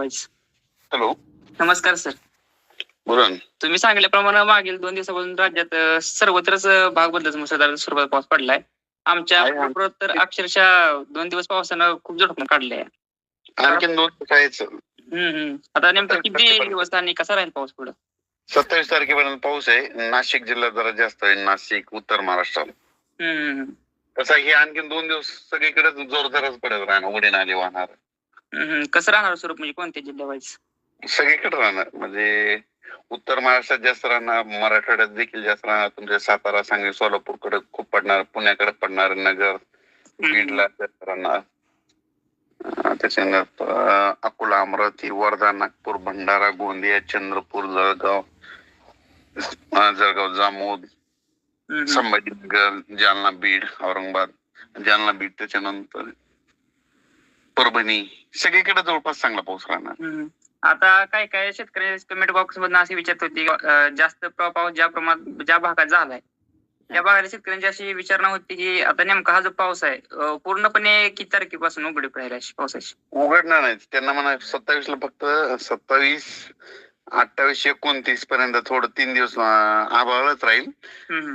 Hello. नमस्कार sir. बोला ना. तुम्ही सांगितल्याप्रमाणे मागील दोन दिवसापासून राज्यात अं, सर्वत्रच अं, भाग बदलत मुसळधार स्वरूपात पाऊस पडलाय. आमच्या आहे, आहे. कोल्हापुरात तर अक्षरशः दोन दिवस पावसानं खूप झडपून काढलंय. आणखीन दोन दिवसायच हम्म हम्म. आता नेमकं किती दिवस आणि कसा राहील पाऊस पुढे? सत्तावीस तारखेपर्यंत पाऊस आहे. नाशिक जिल्ह्यात जरा जास्त आहे. नाशिक उत्तर महाराष्ट्रात. हम्म कसं आहे, हे आणखीन दोन दिवस सगळीकडे जोरदारच पडत राहणार. उडी नाली वाहणार. हम्म कसं राहणार स्वरूप म्हणजे कोणत्या जिल्ह्या वाईज सगळीकडे राहणार. म्हणजे उत्तर महाराष्ट्रात जास्त राहणार मराठवाड्यात देखील जास्त राहणार. तुमच्या सातारा सांगली सोलापूरकडे खूप पडणार पुण्याकडे पडणार नगर बीडला जास्त राहणार. त्याच्यानंतर अकोला अमरावती वर्धा नागपूर भंडारा गोंदिया चंद्रपूर जळगाव जळगाव जामोद संभाजीनगर जालना बीड औरंगाबाद. जालना बीड त्याच्यानंतर परभणी सगळीकडे जवळपास चांगला पाऊस राहणार. आता काय काय शेतकरी कमेंट बॉक्स मधून अशी विचारत होती जास्त पाऊस ज्या प्रमाणात ज्या भागात झालाय त्या भागातील शेतकऱ्यांची अशी विचारणा होती की आता नेमका हा जो पाऊस आहे पूर्णपणे किती तारखेपासून उघडीप राहील पावसाची? उघडणार नाही त्यांना म्हणा सत्तावीस ला फक्त सत्तावीस अठ्ठावीस एकोणतीस पर्यंत थोडं तीन दिवस आभाळच राहील.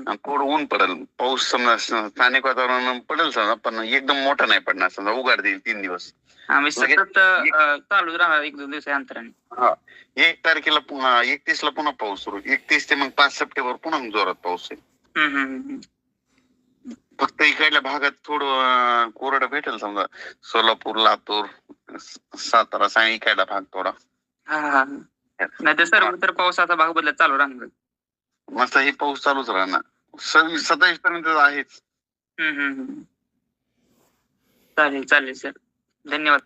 आणि थोडं ऊन पडेल. पाऊस समजा स्थानिक वातावरण पडेल समजा पण एकदम मोठा नाही पडणार समजा उघड देईल तीन दिवस. सतत राहणार एक दोन दिवस अंतराने. एक तारखेला पुन्हा एकतीस ला पुन्हा पाऊस सुरू. एकतीस ते मग पाच सप्टेंबर पुन्हा जोरात पाऊस हम्म. फक्त इकडल्या भागात थोडं कोरडं भेटेल समजा. सोलापूर लातूर सातारा सांग इकडला भाग थोडा. नाही तर सर्व तर पावसाचा भाग बदलत चालू राहणार. मस्त हे पाऊस चालूच राहणार. सव्वीस सत्तावीस पर्यंत आहेच. हम्म, हम्म, हम्म. चालेल चालेल सर. धन्यवाद.